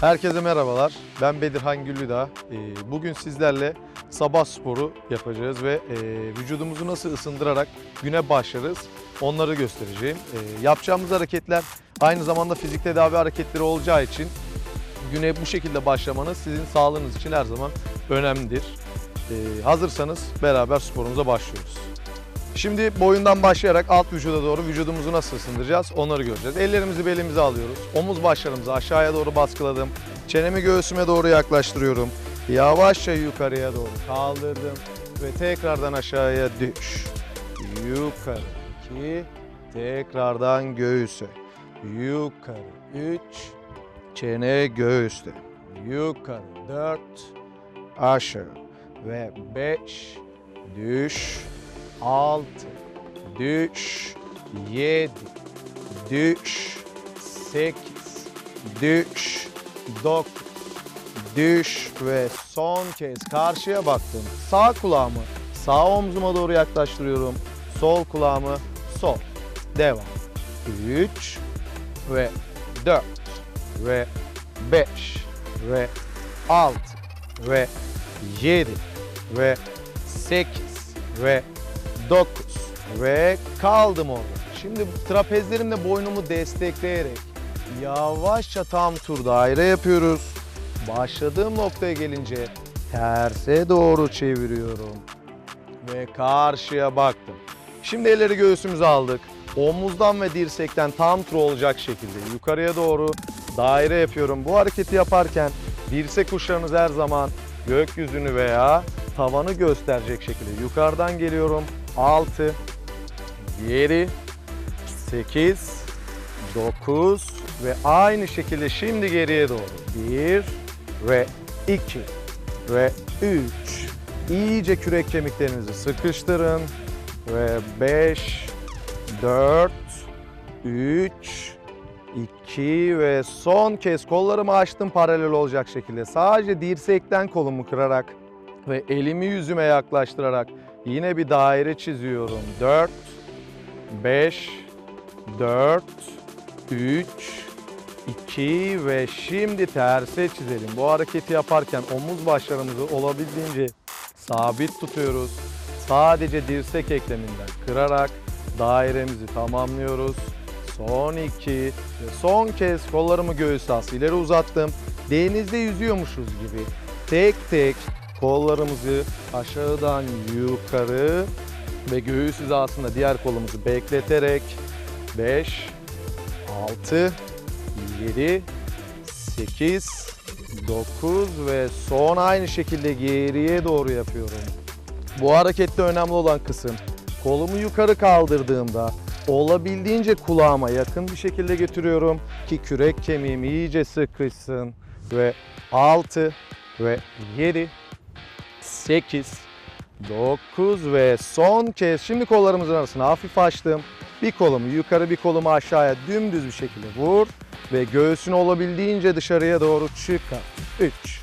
Herkese merhabalar. Ben Bedirhan Güllüdağ. Ee, Bugün sizlerle sabah sporu yapacağız ve e, vücudumuzu nasıl ısındırarak güne başlarız onları göstereceğim. Ee, Yapacağımız hareketler aynı zamanda fizik tedavi hareketleri olacağı için güne bu şekilde başlamanız sizin sağlığınız için her zaman önemlidir. Ee, Hazırsanız beraber sporumuza başlıyoruz. Şimdi boyundan başlayarak alt vücuda doğru vücudumuzu nasıl ısındıracağız onları göreceğiz. Ellerimizi belimize alıyoruz. Omuz başlarımızı aşağıya doğru baskıladım. Çenemi göğsüme doğru yaklaştırıyorum. Yavaşça yukarıya doğru kaldırdım. Ve tekrardan aşağıya düş. Yukarı. 2. Tekrardan göğüse. Yukarı. 3. Çene göğüste. Yukarı. 4. Aşağı. Ve 5. Düş. 6 düş 7 düş 8 düş 9 düş ve son kez karşıya baktım. Sağ kulağımı sağ omzuma doğru yaklaştırıyorum. Sol kulağımı sol. Devam. 3 ve 4 ve 5 ve 6 ve 7 ve 8 ve 9 ve kaldım orada. Şimdi trapezlerimle boynumu destekleyerek yavaşça tam tur daire yapıyoruz. Başladığım noktaya gelince terse doğru çeviriyorum ve karşıya baktım. Şimdi elleri göğsümüze aldık. Omuzdan ve dirsekten tam tur olacak şekilde yukarıya doğru daire yapıyorum. Bu hareketi yaparken dirsek uçlarınız her zaman gökyüzünü veya tavanı gösterecek şekilde yukarıdan geliyorum. 6 7 8 9 ve aynı şekilde şimdi geriye doğru. 1 ve 2 ve 3 iyice kürek kemiklerinizi sıkıştırın ve 5 4 3 2 ve son kez kollarımı açtım paralel olacak şekilde. Sadece dirsekten kolumu kırarak ve elimi yüzüme yaklaştırarak yine bir daire çiziyorum. 4 5 4 3 2 ve şimdi terse çizelim. Bu hareketi yaparken omuz başlarımızı olabildiğince sabit tutuyoruz. Sadece dirsek ekleminden kırarak dairemizi tamamlıyoruz. Son iki ve son kez kollarımı göğüs hası ileri uzattım. Denizde yüzüyormuşuz gibi tek tek kollarımızı aşağıdan yukarı ve göğüs hizasında diğer kolumuzu bekleterek 5 6 7 8 9 ve son aynı şekilde geriye doğru yapıyorum. Bu harekette önemli olan kısım kolumu yukarı kaldırdığımda olabildiğince kulağıma yakın bir şekilde götürüyorum ki kürek kemiğim iyice sıkışsın ve 6 ve 7 8 9 ve son kez şimdi kollarımızın arasına hafif açtım. Bir kolumu yukarı bir kolumu aşağıya dümdüz bir şekilde vur ve göğsünü olabildiğince dışarıya doğru çıkar. 3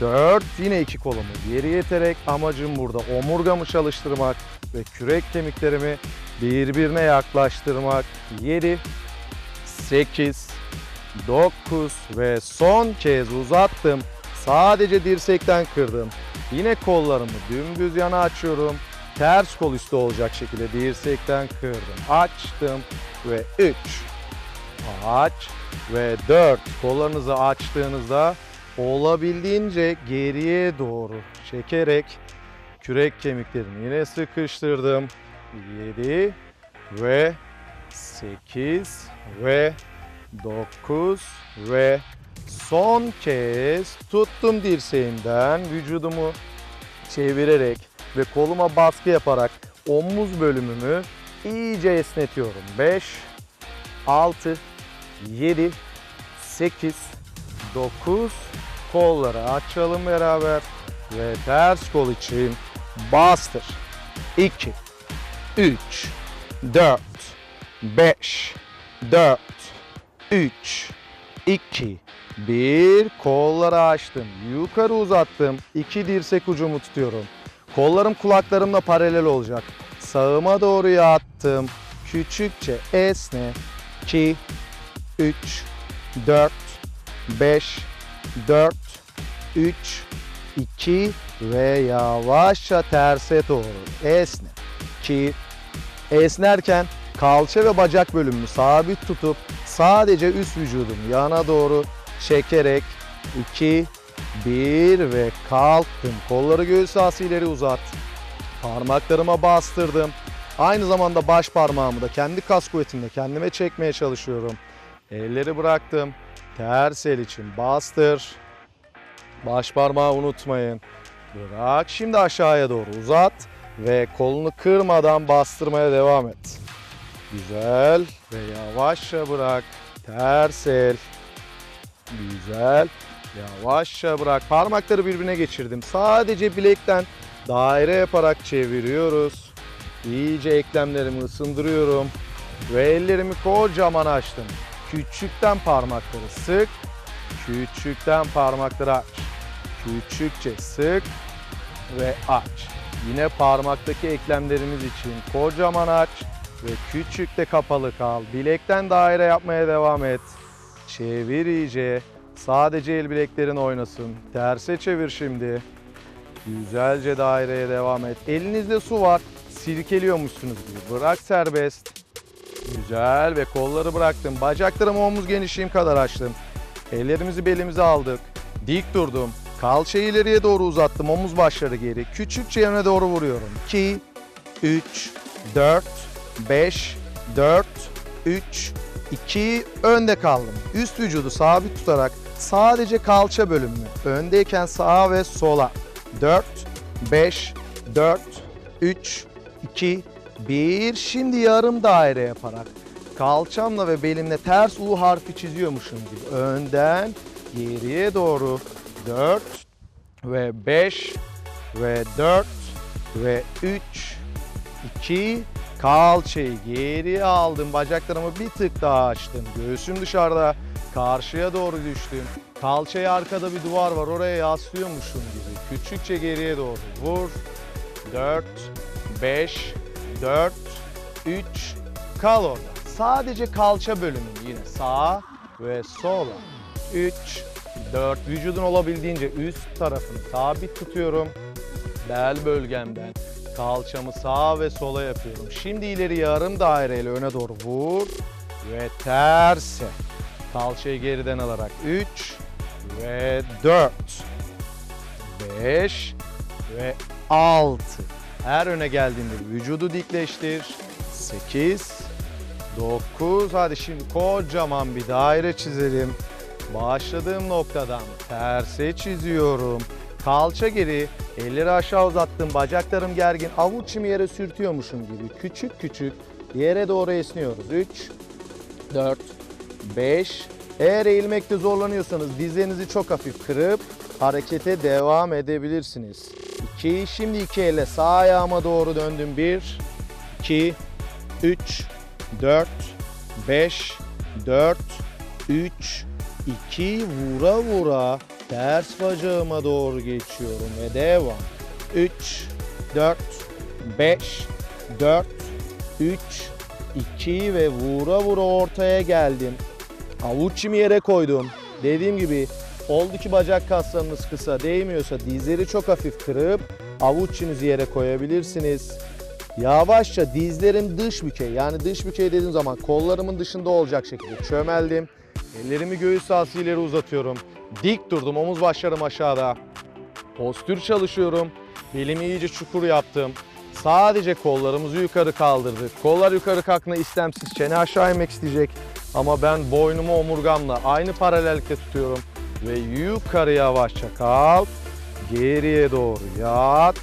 4 yine iki kolumu geri iterek amacım burada omurgamı çalıştırmak ve kürek kemiklerimi birbirine yaklaştırmak. 7 8 9 ve son kez uzattım. Sadece dirsekten kırdım. Yine kollarımı dümdüz yana açıyorum. Ters kol üstü olacak şekilde dirsekten kırdım. Açtım ve 3 aç ve 4 kollarınızı açtığınızda olabildiğince geriye doğru çekerek kürek kemiklerimi yine sıkıştırdım. 7 ve 8 ve 9 ve son kez tuttum dirseğimden vücudumu çevirerek ve koluma baskı yaparak omuz bölümümü iyice esnetiyorum. 5 6 7 8 9 kolları açalım beraber ve ters kol için bastır. 2 3 4 5 4 3 2 1 kolları açtım. Yukarı uzattım. 2 dirsek ucumu tutuyorum. Kollarım kulaklarımla paralel olacak. Sağıma doğru yattım. Küçükçe esne. 2 3 4 5, 4, 3, 2 ve yavaşça terse doğru esne. 2, esnerken kalça ve bacak bölümünü sabit tutup sadece üst vücudumu yana doğru çekerek 2, 1 ve kalktım. Kolları göğüs hizası ileri uzat. Parmaklarıma bastırdım. Aynı zamanda baş parmağımı da kendi kas kuvvetimle kendime çekmeye çalışıyorum. Elleri bıraktım. Ters el için bastır. Baş parmağı unutmayın. Bırak. Şimdi aşağıya doğru uzat ve kolunu kırmadan bastırmaya devam et. Güzel ve yavaşça bırak. Ters el. Güzel. Yavaşça bırak. Parmakları birbirine geçirdim. Sadece bilekten daire yaparak çeviriyoruz. İyice eklemlerimi ısındırıyorum. Ve ellerimi kocaman açtım. Küçükten parmakları sık. Küçükten parmakları aç. Küçükçe sık ve aç. Yine parmaktaki eklemlerimiz için kocaman aç ve küçükte kapalı kal. Bilekten daire yapmaya devam et. Çevir iyice. Sadece el bileklerin oynasın. Terse çevir şimdi. Güzelce daireye devam et. Elinizde su var. Sirkeliyormuşsunuz gibi. Bırak serbest. Güzel ve kolları bıraktım. Bacaklarımı omuz genişliğim kadar açtım. Ellerimizi belimize aldık. Dik durdum. Kalçayı ileriye doğru uzattım. Omuz başları geri. Küçükçe yöne doğru vuruyorum. 2, 3, 4, 5, 4, 3, 2, önde kaldım. Üst vücudu sabit tutarak sadece kalça bölümünü öndeyken sağa ve sola 4, 5, 4, 3, 2, 1. Şimdi yarım daire yaparak kalçamla ve belimle ters U harfi çiziyormuşum gibi. Önden geriye doğru 4 ve 5 ve 4 ve 3, 2, kalçayı geriye aldım. Bacaklarımı bir tık daha açtım. Göğsüm dışarıda. Karşıya doğru düştüm. Kalçaya arkada bir duvar var. Oraya yaslıyormuşum gibi. Küçükçe geriye doğru vur. 4, 5, 4, 3, kal orada. Sadece kalça bölümünü yine sağa ve sola. 3, 4, vücudun olabildiğince üst tarafını sabit tutuyorum. Bel bölgemden kalçamı sağa ve sola yapıyorum. Şimdi ileri yarım daireyle öne doğru vur ve terse. Kalçayı geriden alarak 3 ve 4 5 ve 6 her öne geldiğinde vücudu dikleştir. 8 9 hadi şimdi kocaman bir daire çizelim. Başladığım noktadan terse çiziyorum. Kalça geri, elleri aşağı uzattım, bacaklarım gergin, avuç içimi yere sürtüyormuşum gibi küçük küçük yere doğru esniyoruz. 3, 4, 5. Eğer eğilmekte zorlanıyorsanız dizlerinizi çok hafif kırıp harekete devam edebilirsiniz. 2. Şimdi iki elle sağ ayağıma doğru döndüm. 1, 2, 3, 4, 5, 4, 3, 2 vura vura ters bacağıma doğru geçiyorum ve devam. 3, 4, 5, 4, 3, 2 ve vura vura ortaya geldim. Avuçimi yere koydum. Dediğim gibi oldu ki bacak kaslarınız kısa değmiyorsa dizleri çok hafif kırıp avuçinizi yere koyabilirsiniz. Yavaşça dizlerim dış bükey yani dış bükey dediğim zaman kollarımın dışında olacak şekilde çömeldim. Ellerimi göğüs sahası ileri uzatıyorum. Dik durdum omuz başlarım aşağıda. Postür çalışıyorum. Belimi iyice çukur yaptım. Sadece kollarımızı yukarı kaldırdık. Kollar yukarı kalktığında istemsiz çene aşağı inmek isteyecek. Ama ben boynumu omurgamla aynı paralellikte tutuyorum. Ve yukarı yavaşça kalk. Geriye doğru yat.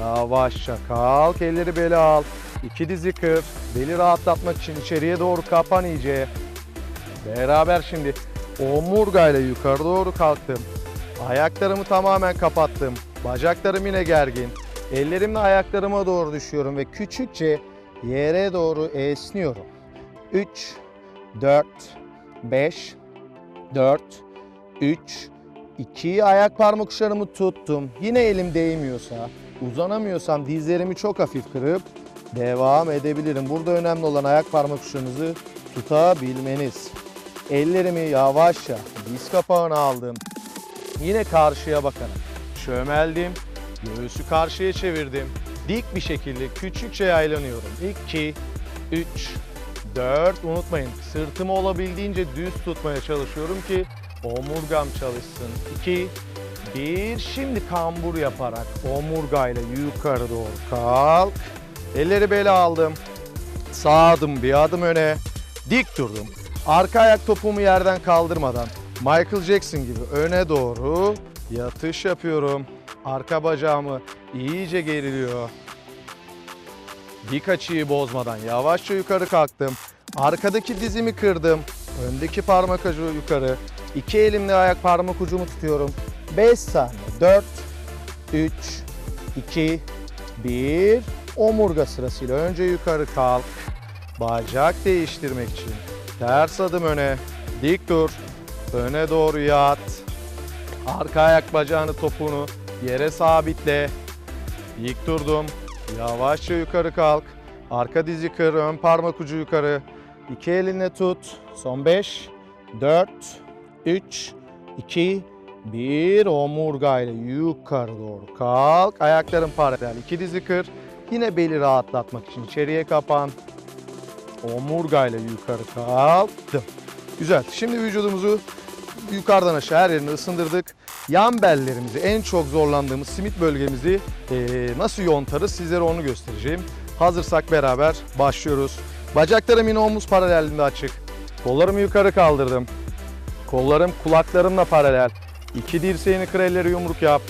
Yavaşça kalk. Elleri bele al. İki dizi kır. Beli rahatlatmak için içeriye doğru kapan iyice. Beraber şimdi omurgayla yukarı doğru kalktım. Ayaklarımı tamamen kapattım. Bacaklarım yine gergin. Ellerimle ayaklarıma doğru düşüyorum ve küçükçe yere doğru esniyorum. 3, 4, 5, 4, 3, 2 ayak parmak uçlarımı tuttum. Yine elim değmiyorsa, uzanamıyorsam dizlerimi çok hafif kırıp devam edebilirim. Burada önemli olan ayak parmak uçlarınızı tutabilmeniz. Ellerimi yavaşça diz kapağına aldım. Yine karşıya bakarak çömeldim. Göğüsü karşıya çevirdim. Dik bir şekilde küçükçe yaylanıyorum. 2, 3, 4. Unutmayın sırtımı olabildiğince düz tutmaya çalışıyorum ki omurgam çalışsın. 2, 1. Şimdi kambur yaparak omurgayla yukarı doğru kalk. Elleri bele aldım. Sağ adım bir adım öne. Dik durdum. Arka ayak topumu yerden kaldırmadan Michael Jackson gibi öne doğru yatış yapıyorum. Arka bacağımı iyice geriliyor. Dik açıyı bozmadan yavaşça yukarı kalktım. Arkadaki dizimi kırdım. Öndeki parmak ucu yukarı. İki elimle ayak parmak ucumu tutuyorum. 5 saniye. 4, 3, 2, 1. Omurga sırasıyla önce yukarı kalk. Bacak değiştirmek için. Ters adım öne. Dik dur. Öne doğru yat. Arka ayak bacağını topuğunu yere sabitle. Dik durdum. Yavaşça yukarı kalk. Arka dizi kır, ön parmak ucu yukarı. İki elinle tut. Son 5, 4, 3, 2, 1. Omurgayla yukarı doğru kalk. Ayakların paralel. İki dizi kır. Yine beli rahatlatmak için içeriye kapan. Omurgayla yukarı kalktım. Güzel. Şimdi vücudumuzu yukarıdan aşağı her yerini ısındırdık. Yan bellerimizi, en çok zorlandığımız simit bölgemizi eee, nasıl yontarız sizlere onu göstereceğim. Hazırsak beraber başlıyoruz. Bacaklarım yine omuz paralelliğinde açık. Kollarımı yukarı kaldırdım. Kollarım kulaklarımla paralel. İki dirseğini kır yumruk yap.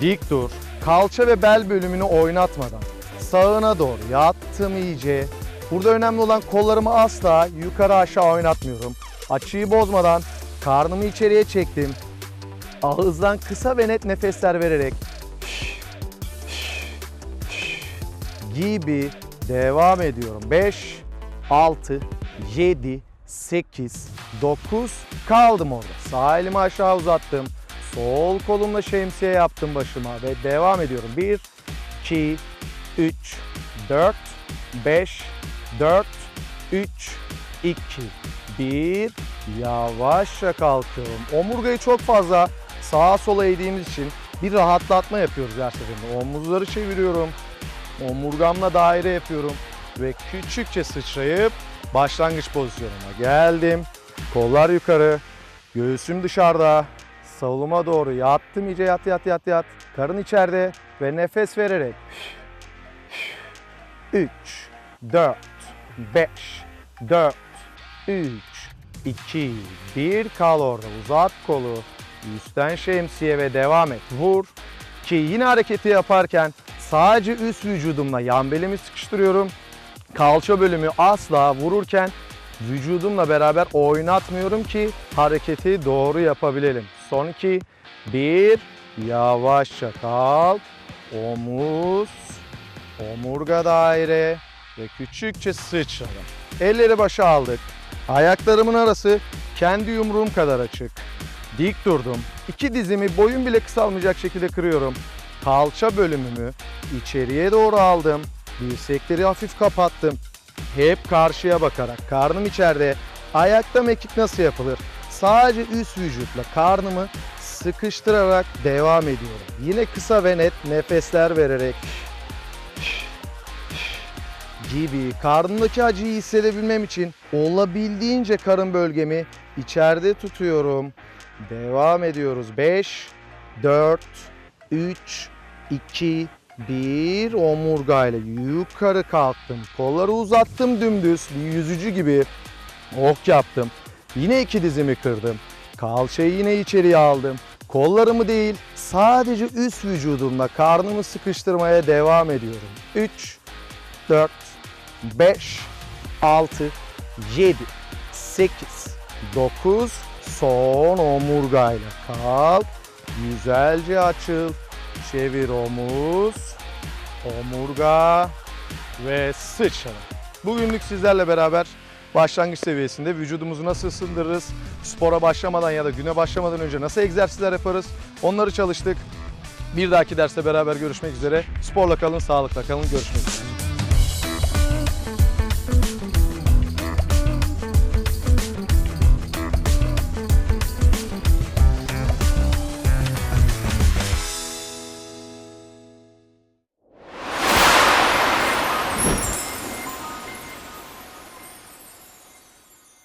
Dik dur. Kalça ve bel bölümünü oynatmadan sağına doğru yattım iyice. Burada önemli olan kollarımı asla yukarı aşağı oynatmıyorum. Açıyı bozmadan karnımı içeriye çektim. Ağızdan kısa ve net nefesler vererek gibi devam ediyorum. 5, 6, 7, 8, 9 kaldım orada. Sağ elimi aşağı uzattım. Sol kolumla şemsiye yaptım başıma ve devam ediyorum. 1, 2, 3, 4, 5, 4, 3, 2, 1. Yavaşça kalkıyorum. Omurgayı çok fazla sağa sola eğdiğimiz için bir rahatlatma yapıyoruz her seferinde. Omuzları çeviriyorum. Omurgamla daire yapıyorum. Ve küçükçe sıçrayıp başlangıç pozisyonuna geldim. Kollar yukarı. Göğsüm dışarıda. Soluma doğru yattım iyice yat yat yat yat. Karın içeride ve nefes vererek 3, 4, 5, 4, 3, 2, 1 kal orada. Uzat kolu. Üstten şemsiye ve devam et. Vur. Ki yine hareketi yaparken sadece üst vücudumla yan belimi sıkıştırıyorum. Kalça bölümü asla vururken vücudumla beraber oynatmıyorum ki hareketi doğru yapabilelim. Son iki, bir, yavaşça kalk, omuz, omurga daire ve küçükçe sıçradım. Elleri başa aldık. Ayaklarımın arası kendi yumruğum kadar açık. Dik durdum. İki dizimi boyun bile kısalmayacak şekilde kırıyorum. Kalça bölümümü içeriye doğru aldım. Dirsekleri hafif kapattım. Hep karşıya bakarak. Karnım içeride. Ayakta mekik nasıl yapılır? Sadece üst vücutla karnımı sıkıştırarak devam ediyorum. Yine kısa ve net nefesler vererek gibi karnımdaki acıyı hissedebilmem için olabildiğince karın bölgemi içeride tutuyorum. Devam ediyoruz. 5, 4, 3, 2, 1 omurgayla yukarı kalktım. Kolları uzattım dümdüz bir yüzücü gibi ok yaptım. Yine iki dizimi kırdım. Kalçayı yine içeriye aldım. Kollarımı değil sadece üst vücudumla karnımı sıkıştırmaya devam ediyorum. 3, 4, 5, 6, 7, 8, 9, son omurgayla kalk. Güzelce açıl. Çevir omuz, omurga ve sıçra. Bugünlük sizlerle beraber başlangıç seviyesinde vücudumuzu nasıl ısındırırız, spora başlamadan ya da güne başlamadan önce nasıl egzersizler yaparız onları çalıştık. Bir dahaki derste beraber görüşmek üzere. Sporla kalın, sağlıkla kalın. Görüşmek üzere.